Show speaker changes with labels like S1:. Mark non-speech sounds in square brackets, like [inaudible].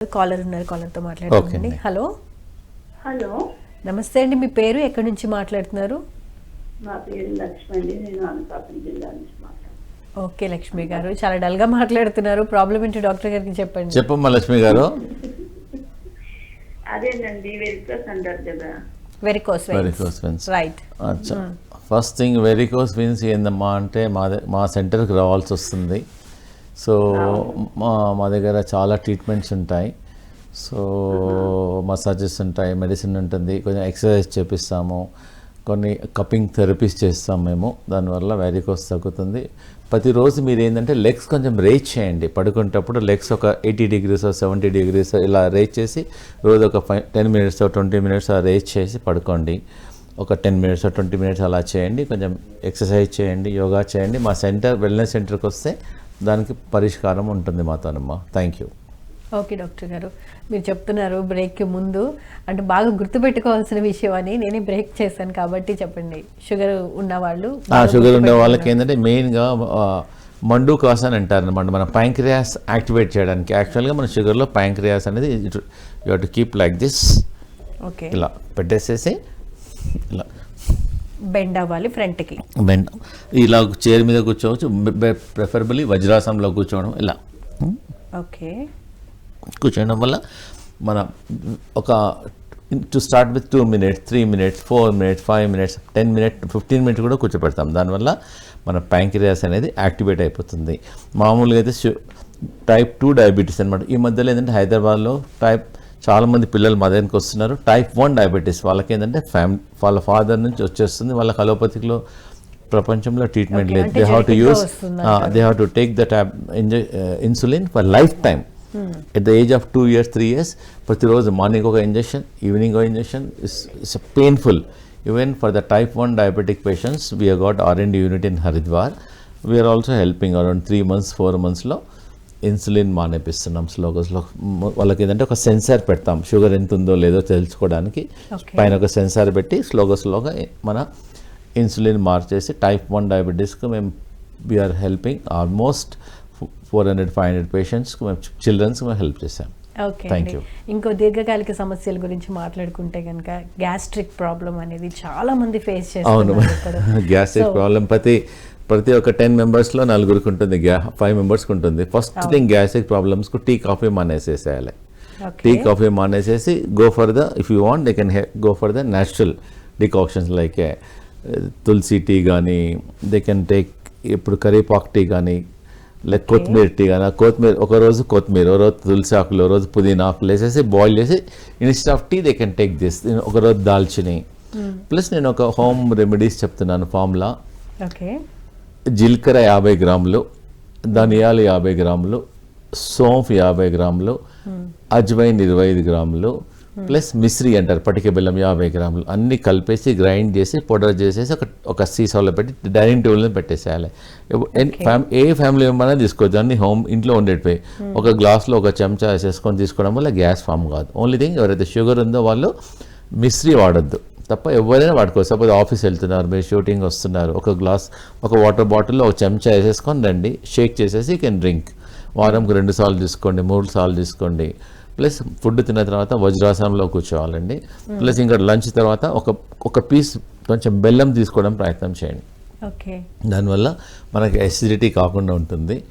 S1: Caller ఉన్నారు కాలర్తో మాట్లాడుతుందండి. హలో.
S2: హలో.
S1: నమస్తే అండి మీ పేరు ఎక్కడి నుంచి మాట్లాడుతున్నారు?
S2: నా పేరు లక్ష్మి అండి నేను అనకాపల్లి జిల్లా నుంచి మాట్లాడుతున్నాను.
S1: ఓకే లక్ష్మి గారు. చాలా డల్గా మాట్లాడుతున్నారు. ప్రాబ్లం ఏంటి డాక్టర్ గారికి చెప్పండి.
S3: చెప్పమ్మా లక్ష్మి గారు. [laughs]
S2: అదేనండి వెరికస్ అంటారు కదా.
S1: వెరికోస్
S3: వెరికోస్ వెన్స్
S1: రైట్
S3: అచ్చా. ఫస్ట్ థింగ్ వెరికోస్ వెన్స్ ఏందమ్మా అంటే మా మా సెంటర్కి రావాల్సి వస్తుంది. సో మా మా దగ్గర చాలా ట్రీట్మెంట్స్ ఉంటాయి. సో మసాజెస్ ఉంటాయి మెడిసిన్ ఉంటుంది కొంచెం ఎక్సర్సైజ్ చేపిస్తాము కొన్ని కప్పింగ్ థెరపీస్ చేస్తాం మేము. దానివల్ల వెరికోస్ తగ్గుతుంది. ప్రతిరోజు మీరు ఏంటంటే లెగ్స్ కొంచెం రేజ్ చేయండి. పడుకునేటప్పుడు లెగ్స్ ఒక ఎయిటీ డిగ్రీస్ సెవెంటీ డిగ్రీస్ ఇలా రేజ్ చేసి రోజు ఒక five ten minutes twenty minutes raise చేసి పడుకోండి. ఒక టెన్ మినిట్స్ ట్వంటీ మినిట్స్ అలా చేయండి. కొంచెం ఎక్సర్సైజ్ చేయండి యోగా చేయండి. మా సెంటర్ వెల్నెస్ సెంటర్కి వస్తే దానికి పరిష్కారం ఉంటుంది మాతోనమ్మా థ్యాంక్ యూ
S1: ఓకే డాక్టర్ గారు. మీరు చెప్తున్నారు బ్రేక్ ముందు. అంటే బాగా గుర్తుపెట్టుకోవాల్సిన విషయం అని నేనే బ్రేక్ చేశాను కాబట్టి చెప్పండి. షుగర్ ఉన్న వాళ్ళు
S3: షుగర్ ఉండే వాళ్ళకి ఏంటంటే మెయిన్గా మండు కాస్ అని అంటారు అనమాట మన ప్యాంక్రియాస్ యాక్టివేట్ చేయడానికి. యాక్చువల్గా మన షుగర్లో ప్యాంక్రియాస్ అనేది you to keep like this
S1: okay.
S3: ఇలా పెట్టేసేసి ఇలా.
S1: బెండ్ అవ్వాలి ఫ్రంట్కి
S3: బెండ్. ఇలా చైర్ మీద కూర్చోవచ్చు ప్రిఫరబుల్లీ వజ్రాసనంలో కూర్చోవడం ఇలా.
S1: ఓకే.
S3: కూర్చోవడం వల్ల మన ఒక to start with two minutes three minutes four minutes five minutes ten minute fifteen minutes కూడా కూర్చోపెడతాం దానివల్ల మన ప్యాంక్రియాస్ అనేది యాక్టివేట్ అయిపోతుంది. మామూలుగా అయితే టైప్ టూ డయాబెటీస్ అనమాట ఈ మధ్యలో ఏంటంటే హైదరాబాద్లో టైప్ చాలామంది పిల్లలు మా దగ్గరికి వస్తున్నారు. టైప్ వన్ డయాబెటీస్ వాళ్ళకి ఏంటంటే ఫ్యామ్ వాళ్ళ ఫాదర్ నుంచి వచ్చేస్తుంది. వాళ్ళకి అలోపతిలో ప్రపంచంలో ట్రీట్మెంట్ లేదు. They have to use. They have to take the tab insulin for life time at the age of two years three years ప్రతిరోజు మార్నింగ్ ఒక ఇంజెక్షన్ ఈవినింగ్ ఒక injection is is painful even for the type one diabetic patients we are got R and unit in Haridwar we are also helping around three months four మంత్స్లో insulin మానేపిస్తున్నాం స్లోగా slow వాళ్ళకి ఏంటంటే ఒక censor పెడతాం. Sugar ఎంత ఉందో లేదో తెలుసుకోవడానికి. పైన ఒక సెన్సార్ పెట్టి స్లోగా స్లోగా మన ఇన్సులిన్ మార్చేసి టైప్ వన్ డయాబెటీస్కి మేము we are helping almost four hundred five hundred పేషెంట్స్కి మేము చిల్డ్రన్స్కి మేము హెల్ప్ చేసాం
S1: ఓకే అండి.
S3: you.
S1: ఇంకో దీర్ఘకాలిక సమస్యల గురించి మాట్లాడుకుంటే కనుక గ్యాస్ట్రిక్ ప్రాబ్లం అనేది చాలా మంది ఫేస్
S3: అవును.
S1: చేస్తున్నారు [laughs]
S3: గ్యాస్ట్రిక్ ప్రాబ్లం ప్రతి ప్రతి ఒక్క టెన్ మెంబర్స్లో నలుగురికి ఉంటుంది. గ్యా ఫైవ్ మెంబర్స్కి ఉంటుంది. ఫస్ట్ థింగ్ గ్యాస్ట్రిక్ ప్రాబ్లమ్స్కు టీ కాఫీ మానేసేసేయాలి. Tea coffee మానేసేసి go for the if you want they can go for the natural decoctions like tulsi tea కానీ దే కెన్ టేక్ ఇప్పుడు కరీపాక్ టీ కానీ లైక్ కొత్తిమీర టీ కానీ కొత్తిమీర ఒక రోజు కొత్తిమీర ఒక రోజు తులసి ఆకులు రోజు పుదీనా ఆకులు వేసేసి బాయిల్ చేసి instead of tea they can take this ఒక రోజు దాల్చిని. ప్లస్ నేను ఒక హోమ్ రెమెడీస్ చెప్తున్నాను ఫార్ములా
S1: ఓకే.
S3: జీలకర్ర యాభై గ్రాములు ధనియాలు యాభై గ్రాములు సోంఫ్ యాభై గ్రాములు అజ్వైన్ ఇరవై ఐదు గ్రాములు ప్లస్ మిశ్రీ అంటారు పటిక బెల్లం యాభై గ్రాములు. అన్నీ కలిపేసి గ్రైండ్ చేసి పౌడర్ చేసేసి ఒక ఒక సీసాలో పెట్టి డైనింగ్ టేబుల్ మీద పెట్టేసేయాలి. ఏ ఫ్యామిలీ మెంబర్ తీసుకోవచ్చు. అన్ని హోమ్ ఇంట్లో ఉండేటివి. ఒక గ్లాస్లో ఒక చెంచా వేసేసుకొని తీసుకోవడం వల్ల గ్యాస్ ఫామ్ కాదు. ఓన్లీ థింగ్ ఎవరైతే షుగర్ ఉందో వాళ్ళు మిశ్రీ వాడొద్దు. తప్ప ఎవరైనా వాడుకోవచ్చు. సపోజ్ ఆఫీస్ వెళ్తున్నారు మీరు షూటింగ్ వస్తున్నారు ఒక గ్లాస్ ఒక వాటర్ బాటిల్లో ఒక చెంచా వేసేసుకొని రండి. షేక్ చేసేసి కెన్ డ్రింక్ వారంకి రెండు సార్లు తీసుకోండి మూడు సార్లు తీసుకోండి. ప్లస్ ఫుడ్ తిన్న తర్వాత వజ్రాసనంలో కూర్చోవాలండి. ప్లస్ ఇంకా లంచ్ తర్వాత ఒక ఒక పీస్ కొంచెం బెల్లం తీసుకోవడం ప్రయత్నం చేయండి.
S1: ఓకే.
S3: దానివల్ల మనకి అసిడిటీ కాకుండా ఉంటుంది.